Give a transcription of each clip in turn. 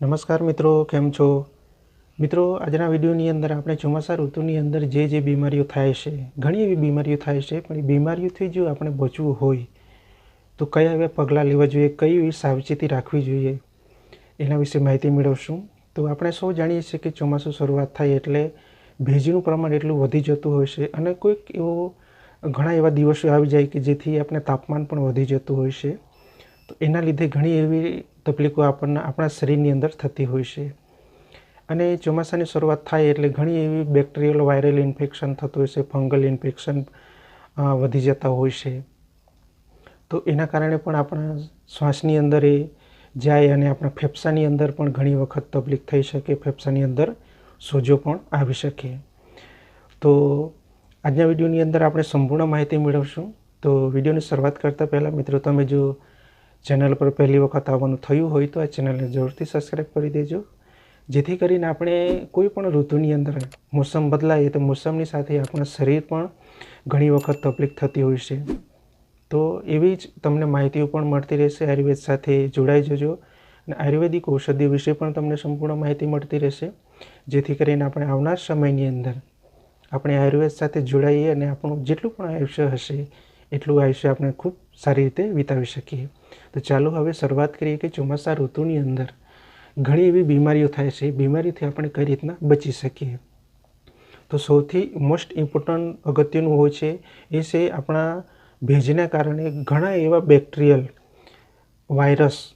નમસ્કાર મિત્રો, કેમ છો? મિત્રો, આજના વિડીયોની અંદર આપણે ચોમાસા ઋતુની અંદર જે જે બીમારીઓ થાય છે, ઘણી એવી બીમારીઓ થાય છે, પણ એ બીમારીઓથી જો આપણે બચવું હોય, તો કયા એવા પગલાં લેવા જોઈએ, કઈ એવી સાવચેતી રાખવી જોઈએ, એના વિશે માહિતી મેળવશું. તો આપણે સૌ જાણીએ છીએ કે ચોમાસું શરૂઆત થાય એટલે ભેજનું પ્રમાણ એટલું વધી જતું હોય છે અને કોઈક એવો ઘણા એવા દિવસો આવી જાય કે જેથી આપણે તાપમાન પણ વધી જતું હોય છે. તો એના લીધે ઘણી એવી તકલીફો આપણને આપણા શરીરની અંદર થતી હોય છે. અને ચોમાસાની શરૂઆત થાય એટલે ઘણી એવી બેક્ટેરિયલ વાયરલ ઇન્ફેક્શન થતું હોય છે, ફંગલ ઇન્ફેક્શન વધી જતા હોય છે. તો એના કારણે પણ આપણા શ્વાસની અંદર એ જાય અને આપણા ફેફસાની અંદર પણ ઘણી વખત તકલીફ થઈ શકે, ફેફસાની અંદર સોજો પણ આવી શકે. તો આજના વિડીયોની અંદર આપણે સંપૂર્ણ માહિતી મેળવશું. તો વિડીયોની શરૂઆત કરતાં પહેલાં મિત્રો, તમે જો ચેનલ પર પહેલી વખત આવવાનું થયું હોય તો આ ચેનલને જરૂરથી સબસ્ક્રાઈબ કરી દેજો. જેથી કરીને આપણે કોઈ પણ ઋતુની અંદર મોસમ બદલાય તો મોસમની સાથે આપણા શરીર પણ ઘણી વખત તકલીફ થતી હોય છે. તો એવી જ તમને માહિતીઓ પણ મળતી રહેશે. આયુર્વેદ સાથે જોડાઈ જજો અને આયુર્વેદિક ઔષધિ વિશે પણ તમને સંપૂર્ણ માહિતી મળતી રહેશે. જેથી કરીને આપણે આવનાર સમયની અંદર આપણે આયુર્વેદ સાથે જોડાઈએ અને આપણું જેટલું પણ આયુષ્ય હશે, એટલું આયુષ્ય આપણે ખૂબ સારી રીતે વિતાવી શકીએ. તો ચાલો હવે શરૂઆત કરીએ કે ચોમાસા ઋતુની અંદર ઘણી એવી બીમારીઓ થાય છે. બીમારીથી આપણે કઈ રીતના બચી શકીએ? તો સૌથી મોસ્ટ ઇમ્પોર્ટન્ટ અગત્યનું હોય છે એ છે આપણા ભેજના કારણે ઘણા એવા બેક્ટેરિયલ વાયરસ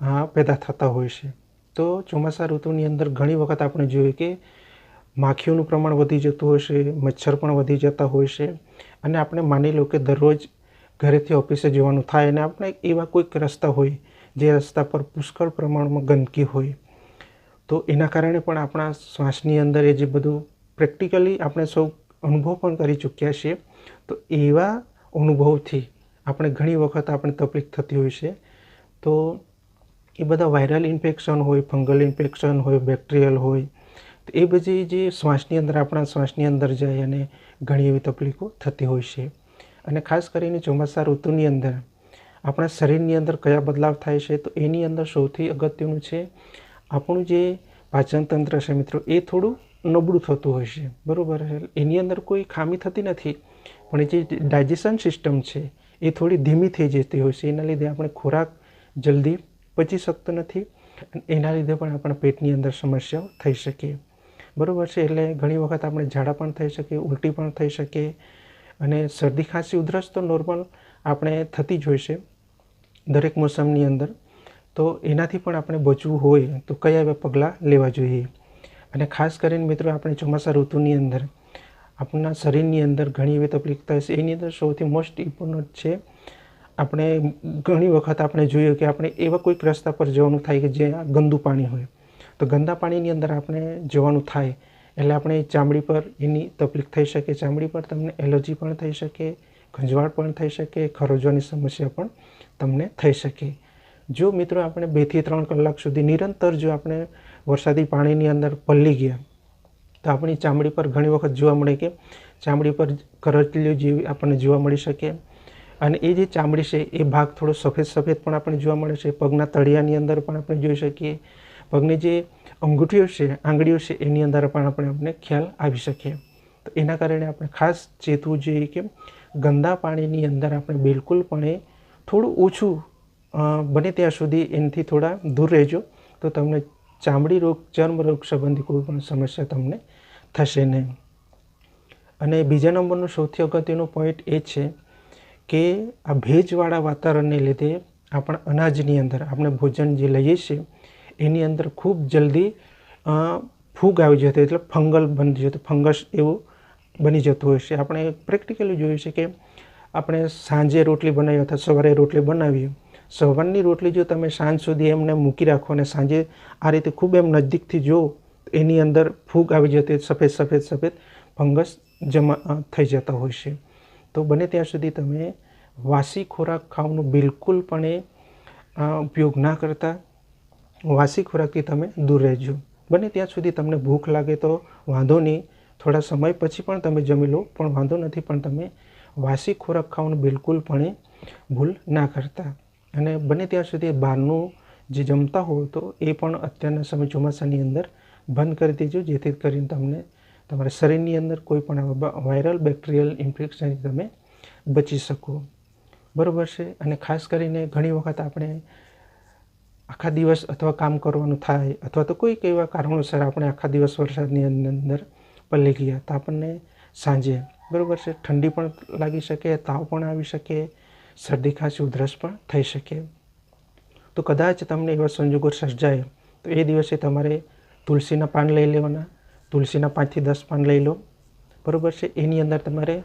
હા, પેદા થતા હોય છે. તો ચોમાસા ઋતુની અંદર ઘણી વખત આપણે જોઈએ કે માખીઓનું પ્રમાણ વધી જતું હોય છે, મચ્છર પણ વધી જતા હોય છે. અને આપણે માની લો કે દરરોજ ઘરેથી ઓફિસે જવાનું થાય અને આપણે એવા કોઈક રસ્તા હોય, જે રસ્તા પર પુષ્કળ પ્રમાણમાં ગંદકી હોય, તો એના કારણે પણ આપણા શ્વાસની અંદર એ જે બધું પ્રેક્ટિકલી આપણે સૌ અનુભવ પણ કરી ચૂક્યા છીએ, તો એવા અનુભવથી આપણે ઘણી વખત આપણે તકલીફ થતી હોય છે. તો એ બધા વાયરલ ઇન્ફેક્શન હોય, ફંગલ ઇન્ફેક્શન હોય, બેક્ટેરિયલ હોય, તો એ બધી જે શ્વાસની અંદર, આપણા શ્વાસની અંદર જાય અને ઘણી એવી તકલીફો થતી હોય છે. અને ખાસ કરીને ચોમાસા ઋતુની અંદર આપણા શરીરની અંદર કયા બદલાવ થાય છે, તો એની અંદર સૌથી અગત્યનું છે આપણું જે પાચનતંત્ર છે મિત્રો, એ થોડું નબળું થતું હોય છે. બરાબર? એની અંદર કોઈ ખામી થતી નથી, પણ જે ડાયજેશન સિસ્ટમ છે, એ થોડી ધીમી થઈ જતી હોય છે. એના લીધે આપણે ખોરાક જલ્દી પચી શકતો નથી એના લીધે પણ આપણા પેટની અંદર સમસ્યાઓ થઈ શકે. બરાબર છે? એટલે ઘણી વખત આપણે ઝાડા પણ થઈ શકે ઉલટી પણ થઈ શકે અને શરદી ખાંસી ઉધરસ તો નોર્મલ આપણે થતી જ હોય છે દરેક મોસમની અંદર. તો એનાથી પણ આપણે બચવું હોય તો કયા એવા પગલાં લેવા જોઈએ? અને ખાસ કરીને મિત્રો આપણે ચોમાસા ઋતુની અંદર, આપણા શરીરની અંદર ઘણી એવી તકલીફ થાય છે એની અંદર સૌથી મોસ્ટ ઇમ્પોર્ટન્ટ છે, આપણે ઘણી વખત આપણે જોયું કે આપણે એવા કોઈક રસ્તા પર જવાનું થાય કે જ્યાં ગંદુ પાણી હોય. તો ગંદા પાણીની અંદર આપણે જવાનું થાય એટલે આપણે ચામડી પર એની તકલીફ થઈ શકે, ચામડી પર તમને એલર્જી પણ થઈ શકે, ખંજવાળ પણ થઈ શકે ખરોજવાની સમસ્યા પણ તમને થઈ શકે. જો મિત્રો આપણે બેથી ત્રણ કલાક સુધી નિરંતર જો આપણે વરસાદી પાણીની અંદર પલ્લી ગયા, તો આપણી ચામડી પર ઘણી વખત જોવા મળે કે ચામડી પર કરચલીઓ જેવી આપણને જોવા મળી શકે અને એ જે ચામડી છે, એ ભાગ થોડો સફેદ સફેદ પણ આપણને જોવા મળે છે. પગના તળિયાની અંદર પણ આપણે જોઈ શકીએ. પગની જે અંગૂઠીઓ છે, આંગળીઓ છે, એની અંદર પણ આપણે અમને ખ્યાલ આવી શકીએ. તો એના કારણે આપણે ખાસ ચેતવું જોઈએ કે ગંદા પાણીની અંદર આપણે બિલકુલ પણ થોડું ઓછું બને ત્યાં સુધી એનાથી થોડા દૂર રહેજો. તો તમને ચામડી રોગ ચર્મરોગ સંબંધી કોઈ પણ સમસ્યા તમને થશે નહીં. અને બીજા નંબરનો સૌથી અગત્યનો પોઈન્ટ એ છે કે આ ભેજવાળા વાતાવરણને લીધે આપણા અનાજની અંદર આપણે ભોજન જે લઈએ છીએ એની અંદર ખૂબ જલ્દી ફૂગ આવી જતી એટલે ફંગલ બની જતું, ફંગસ એવું બની જતું હોય છે. આપણે પ્રેક્ટિકલી જોયું છે કે આપણે સાંજે રોટલી બનાવી અથવા સવારે રોટલી બનાવી સવારની રોટલી જો તમે સાંજ સુધી એમને મૂકી રાખો અને સાંજે આ રીતે ખૂબ એમ નજદીકથી જો એની અંદર ફૂગ આવી જતી સફેદ સફેદ સફેદ ફંગસ જમા થઈ જતા હોય છે. તો બને ત્યાં સુધી તમે વાસી ખોરાક ખાવાનું બિલકુલ પણ ઉપયોગ ના કરતા. વાસી ખોરાકથી તમે દૂર રહેજો. બને ત્યાં સુધી તમને ભૂખ લાગે તો વાંધો નહીં. થોડા સમય પછી પણ તમે જમી લો, પણ વાંધો નથી, પણ તમે વાસી ખોરાક ખાવાનું બિલકુલપણે ભૂલ ના કરતા. અને બને ત્યાં સુધી બહારનું જે જમતા હો તો એ પણ અત્યારના સમય ચોમાસાની અંદર બંધ કરી દેજો, જેથી કરીને તમને તમારા શરીરની અંદર કોઈ પણ વાયરલ બેક્ટેરિયલ ઇન્ફેક્શનથી તમે બચી શકો. બરાબર છે અને ખાસ કરીને ઘણી વખત આપણે આખા દિવસ અથવા કામ કરવાનું થાય અથવા તો કોઈક એવા કારણોસર આપણે આખા દિવસ વરસાદની અંદર પલળી ગયા તો આપણને સાંજે, બરાબર છે, ઠંડી પણ લાગી શકે, તાવ પણ આવી શકે, શરદી ખાંસી, ઉધરસ પણ થઈ શકે. તો કદાચ તમને એવા સંજોગો સર્જાય તો એ દિવસે તમારે તુલસીના પાન લઈ લેવાના, તુલસીના પાંચથી દસ પાન લઈ લો, બરાબર છે, એની અંદર તમારે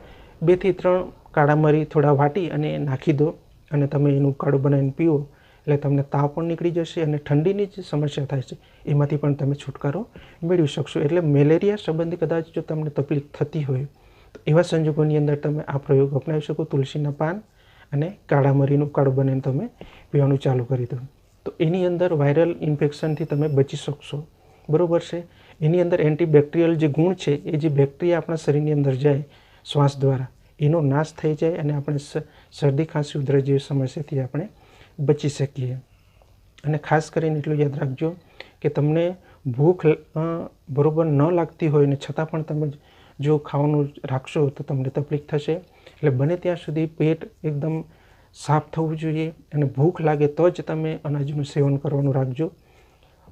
બેથી ત્રણ કાળા મરી થોડા વાટી અને નાખી દો અને તમે એનું કાળું બનાવીને પીવો. એટલે તમને તાવ પણ નીકળી જશે અને ઠંડીની જે સમસ્યા થાય છે, એમાંથી પણ તમે છુટકારો મેળવી શકશો. એટલે મેલેરિયા સંબંધી કદાચ જો તમને તકલીફ થતી હોય, તો એવા સંજોગોની અંદર તમે આ પ્રયોગ અપનાવી શકો. તુલસીના પાન અને કાળા મરીનું કાળું બનાવીને તમે પીવાનું ચાલુ કરી દો. તો એની અંદર વાયરલ ઇન્ફેક્શનથી તમે બચી શકશો. બરાબર છે? એની અંદર એન્ટીબેક્ટેરિયલ જે ગુણ છે, એ જે બેક્ટેરિયા આપણા શરીરની અંદર જાય શ્વાસ દ્વારા, એનો નાશ થઈ જાય અને આપણે શરદી, ખાંસી, ઉધરસ જેવી સમસ્યાથી આપણે બચી શકીએ. અને ખાસ કરીને એટલું યાદ રાખજો કે તમને ભૂખ બરાબર ન લાગતી હોય ને છતાં પણ તમે જો ખાવાનું રાખશો તો તમને તકલીફ થશે. એટલે બને ત્યાં સુધી પેટ એકદમ સાફ થવું જોઈએ અને ભૂખ લાગે તો જ તમે અનાજનું સેવન કરવાનું રાખજો.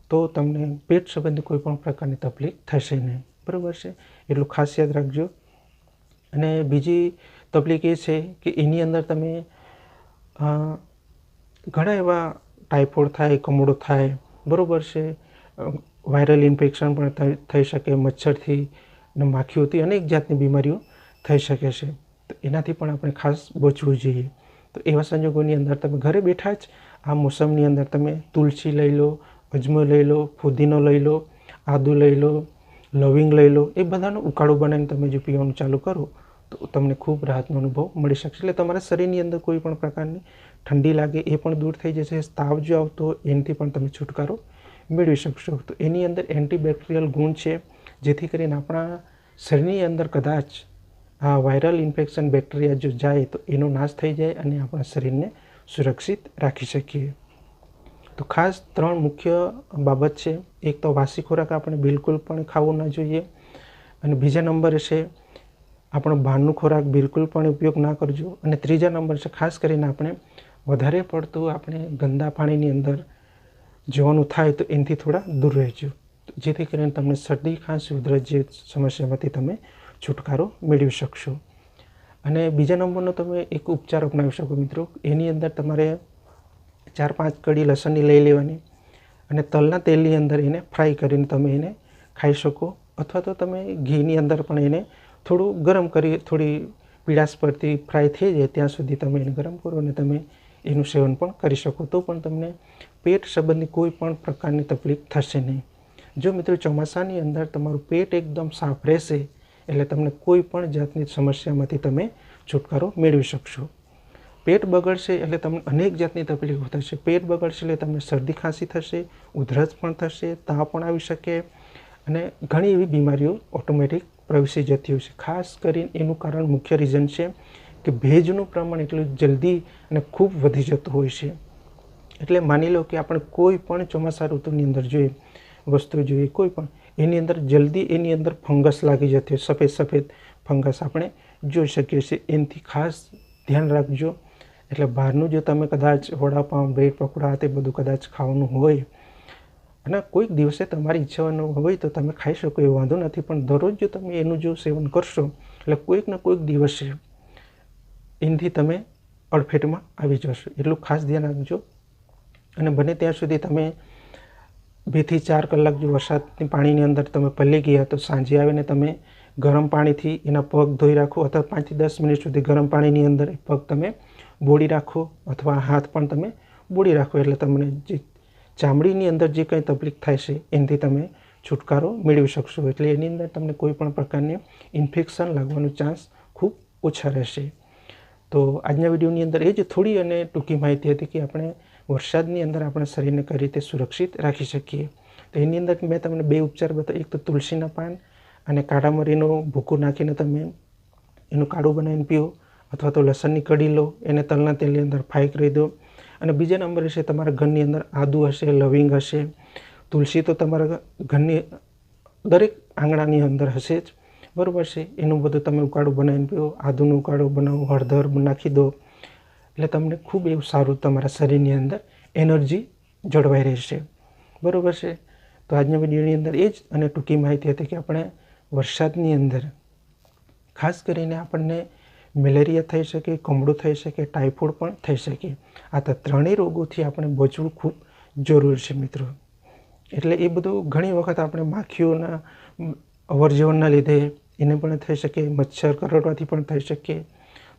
તો તમને પેટ સંબંધી કોઈ પણ પ્રકારની તકલીફ થશે નહીં. બરાબર છે? એટલું ખાસ યાદ રાખજો. અને બીજી તકલીફ એ છે કે એની અંદર તમે ઘણા એવા ટાઇફોઇડ થાય, કમળો થાય, બરાબર છે. વાયરલ ઇન્ફેક્શન પણ થઈ શકે, મચ્છરથી ને માખીઓથી અનેક જાતની બીમારીઓ થઈ શકે છે. તો એનાથી પણ આપણે ખાસ બચવું જોઈએ. તો એવા સંજોગોની અંદર તમે ઘરે બેઠા જ આ મોસમની અંદર તમે તુલસી લઈ લો, અજમો લઈ લો, ફુદીનો લઈ લો, આદુ લઈ લો, લવિંગ લઈ લો, એ બધાનો ઉકાળો બનાવીને તમે જો પીવાનું ચાલુ કરો, તો તમને ખૂબ રાહતનો અનુભવ મળી શકશે. એટલે તમારા શરીરની અંદર કોઈ પણ પ્રકારની ઠંડી લાગે એ પણ દૂર થઈ જશે, તાવ જો આવતો એનાથી પણ તમે છુટકારો મેળવી શકશો. તો એની અંદર એન્ટીબેક્ટેરિયલ ગુણ છે, જેથી કરીને આપણા શરીરની અંદર કદાચ આ વાયરલ ઇન્ફેક્શન બેક્ટેરિયા જો જાય તો એનો નાશ થઈ જાય અને આપણા શરીરને સુરક્ષિત રાખી શકીએ. તો ખાસ ત્રણ મુખ્ય બાબત છે. એક તો વાસી ખોરાક આપણે બિલકુલ પણ ખાવો ન જોઈએ. અને બીજા નંબર છે, આપણો બહારનું ખોરાક બિલકુલ પણ ઉપયોગ ના કરજો. અને ત્રીજા નંબર છે, ખાસ કરીને આપણે વધારે પડતું આપણે ગંદા પાણીની અંદર જવાનું થાય તો એનાથી થોડા દૂર રહેજો. જેથી કરીને તમને શરદી, ખાંસી, ઉધરસ જે સમસ્યામાંથી તમે છુટકારો મેળવી શકશો. અને બીજા નંબરનો તમે એક ઉપચાર અપનાવી શકો મિત્રો. એની અંદર તમારે ચાર પાંચ કડી લસણની લઈ લેવાની અને તલના તેલની અંદર એને ફ્રાય કરીને તમે એને ખાઈ શકો. અથવા તો તમે ઘીની અંદર પણ એને થોડું ગરમ કરી, થોડી પીળાશ પરથી ફ્રાય થઈ જાય ત્યાં સુધી તમે એને ગરમ કરો અને તમે એનું સેવન પણ કરી શકો તો પણ તમને પેટ સંબંધી કોઈ પણ પ્રકારની તકલીફ થશે નહીં. જો મિત્રો ચોમાસાની અંદર તમારું પેટ એકદમ સાફ રહેશે, એટલે તમને કોઈ પણ જાતની સમસ્યામાંથી તમે છુટકારો મેળવી શકશો. પેટ બગડશે એટલે તમને અનેક જાતની તકલીફો થશે. પેટ બગડશે એટલે તમને શરદી ખાંસી થશે, ઉધરસ પણ થશે, તાવ પણ આવી શકે અને ઘણી એવી બીમારીઓ ઓટોમેટિક પ્રવેશી જતી હોય છે. ખાસ કરીને એનું કારણ મુખ્ય રીઝન છે કે ભેજનું પ્રમાણ એટલું જલ્દી અને ખૂબ વધી જતું હોય છે. એટલે માની લો કે આપણે કોઈ પણ ચોમાસા ઋતુની અંદર જોઈએ વસ્તુ જોઈએ, કોઈ પણ, એની અંદર જલ્દી એની અંદર ફંગસ લાગી જતી હોય, સફેદ સફેદ ફંગસ આપણે જોઈ શકીએ છીએ. એનાથી ખાસ ધ્યાન રાખજો. એટલે બહારનું જો તમે કદાચ વડાપાઉં, બ્રેડ પકોડા તે બધું કદાચ ખાવાનું હોય અને કોઈક દિવસે તમારી ઈચ્છાનું હોય તો તમે ખાઈ શકો, એ વાંધો નથી. પણ દરરોજ જો તમે એનું જો સેવન કરશો, એટલે કોઈક ને કોઈક દિવસે એનાથી તમે અડફેટમાં આવી જશો. એટલું ખાસ ધ્યાન રાખજો. અને બને ત્યાં સુધી તમે બેથી ચાર કલાક જો વરસાદની પાણીની અંદર તમે પલ્લી ગયા તો સાંજે આવીને તમે ગરમ પાણીથી એના પગ ધોઈ રાખો અથવા પાંચથી દસ મિનિટ સુધી ગરમ પાણીની અંદર પગ તમે બોળી રાખો અથવા હાથ પણ તમે બોળી રાખો. એટલે તમને જે ચામડીની અંદર જે કંઈ તકલીફ થાય છે એનાથી તમે છુટકારો મેળવી શકશો. એટલે એની અંદર તમને કોઈ પણ પ્રકારની ઇન્ફેક્શન લાગવાનો ચાન્સ ખૂબ ઓછા રહેશે. તો આજના વિડીયોની અંદર એ જ થોડી અને ટૂંકી માહિતી હતી કે આપણે વરસાદની અંદર આપણા શરીરને કઈ રીતે સુરક્ષિત રાખી શકીએ. તો એની અંદર મેં તમને બે ઉપચાર બતાવ્યા. એક તો તુલસીના પાન અને કાળા મરીનો ભૂકો નાખીને તમે એનું કાળું બનાવીને પીઓ અથવા તો લસણની કઢી લો, એને તલના તેલની અંદર ફ્રાય કરી દો. અને બીજા નંબરે છે તમારા ઘરની અંદર આદુ હશે, લવિંગ હશે. તુલસી તો તમારા ઘરની દરેક આંગણાની અંદર હશે જ. બરાબર છે. એનું બધું તમે ઉકાળું બનાવીને પીઓ આદુનું ઉકાળો બનાવો, હળદર નાખી દો. એટલે તમને ખૂબ એવું સારું તમારા શરીરની અંદર એનર્જી જળવાઈ રહેશે. બરાબર છે? તો આજના વિડીયોની અંદર એ જ અને ટૂંકી માહિતી હતી કે આપણે વરસાદની અંદર ખાસ કરીને આપણને મેલેરિયા થઈ શકે, કમળું થઈ શકે, ટાઇફોઇડ પણ થઈ શકે. આ તો ત્રણેય રોગોથી આપણે બચવું ખૂબ જરૂર છે મિત્રો. એટલે એ બધું ઘણી વખત આપણે માખીઓના, અવરજવરના લીધે એને પણ થઈ શકે, મચ્છર કરડવાથી પણ થઈ શકે.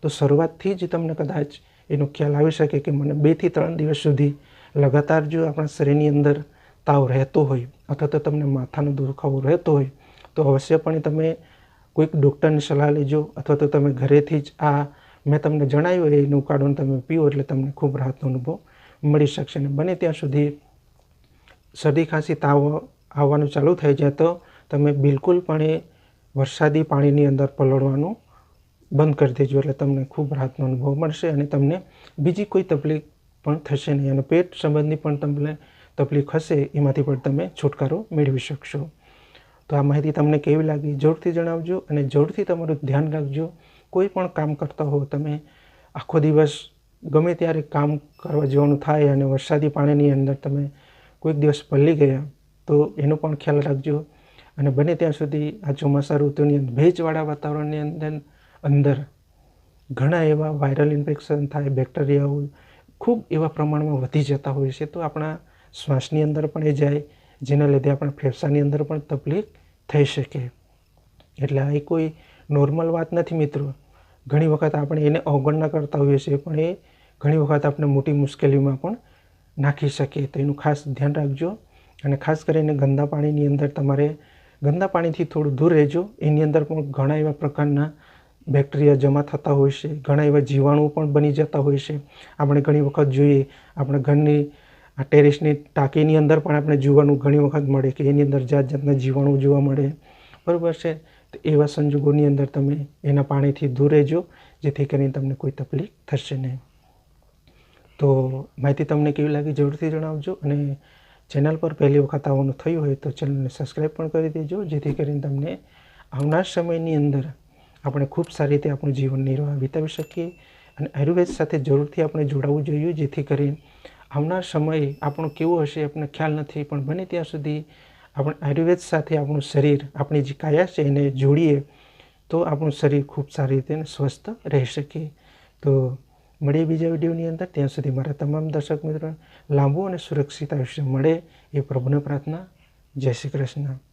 તો શરૂઆતથી જ તમને કદાચ એનો ખ્યાલ આવી શકે કે મને બેથી ત્રણ દિવસ સુધી લગાતાર જો આપણા શરીરની અંદર તાવ રહેતો હોય, અથવા તો તમને માથાનો દુખાવો રહેતો હોય, તો અવશ્યપણે તમે કોઈક ડૉક્ટરની સલાહ લેજો, અથવા તો તમે ઘરેથી જ આ મેં તમને જણાવ્યું એનું ઉકાળોને તમે પીવો એટલે તમને ખૂબ રાહતનો અનુભવ મળી શકશે. અને બને ત્યાં સુધી શરદી ખાંસી તાવ આવવાનું ચાલુ થઈ જાય તો તમે બિલકુલપણે વરસાદી પાણીની અંદર પલળવાનું બંધ કરી દેજો એટલે તમને ખૂબ રાહતનો અનુભવ મળશે અને તમને બીજી કોઈ તકલીફ પણ થશે નહીં અને પેટ સંબંધની પણ તમને તકલીફ હશે, એમાંથી પણ તમે છુટકારો મેળવી શકશો. તો આ માહિતી તમને કેવી લાગી જરૂરથી જણાવજો અને જરૂરથી તમારું ધ્યાન રાખજો. કોઈ પણ કામ કરતા હો, તમે આખો દિવસ ગમે ત્યારે કામ કરવા જવાનું થાય અને વરસાદી પાણીની અંદર તમે કોઈક દિવસ પલળી ગયા, તો એનો પણ ખ્યાલ રાખજો. અને બને ત્યાં સુધી આ ચોમાસા ઋતુની અંદર, ભેજવાળા વાતાવરણની અંદર અંદર ઘણા એવા વાયરલ ઇન્ફેક્શન થાય બેક્ટેરિયાઓ ખૂબ એવા પ્રમાણમાં વધી જતા હોય છે. તો આપણા શ્વાસની અંદર પણ એ જાય, જેના લીધે આપણા ફેફસાની અંદર પણ તકલીફ થઈ શકે. એટલે આ કોઈ નોર્મલ વાત નથી મિત્રો. ઘણી વખત આપણે એને અવગણના કરતા હોઈએ છીએ, પણ એ ઘણી વખત આપણે મોટી મુશ્કેલીમાં પણ નાખી શકીએ. તો એનું ખાસ ધ્યાન રાખજો. અને ખાસ કરીને ગંદા પાણીની અંદર તમારે ગંદા પાણીથી થોડું દૂર રહેજો. એની અંદર પણ ઘણા એવા પ્રકારના બેક્ટેરિયા જમા થતા હોય છે. ઘણા એવા જીવાણુઓ પણ બની જતા હોય છે. આપણે ઘણી વખત જોઈએ, આપણા ઘરની આ ટેરેસની ટાંકીની અંદર પણ આપણે જોવાનું ઘણી વખત મળે કે એની અંદર જાત જાતના જીવાણુ જોવા મળે. બરાબર છે? તો એવા સંજોગોની અંદર તમે એના પાણીથી દૂર રહેજો, જેથી કરીને તમને કોઈ તકલીફ થશે નહીં. તો માહિતી તમને કેવી લાગી જરૂરથી જણાવજો અને ચેનલ પર પહેલી વખત આવવાનું થયું હોય તો ચેનલને સબસ્ક્રાઈબ પણ કરી દેજો, જેથી કરીને તમને આવનાર સમયની અંદર આપણે ખૂબ સારી રીતે આપણું જીવન નિર્વાહ વિતાવી શકીએ અને આયુર્વેદ સાથે જરૂરથી આપણે જોડાવવું જોઈએ, જેથી કરીને આવનાર સમય આપણો કેવો હશે આપણને ખ્યાલ નથી, પણ બને ત્યાં સુધી આપણે આયુર્વેદ સાથે આપણું શરીર, આપણી જે કાયા છે એને જોડીએ તો આપણું શરીર ખૂબ સારી રીતે સ્વસ્થ રહી શકે. તો મળીએ બીજા વિડીયોની અંદર, ત્યાં સુધી મારા તમામ દર્શક મિત્રો લાંબુ અને સુરક્ષિત આયુષ્ય મળે એ પ્રભુને પ્રાર્થના. જય શ્રી કૃષ્ણ.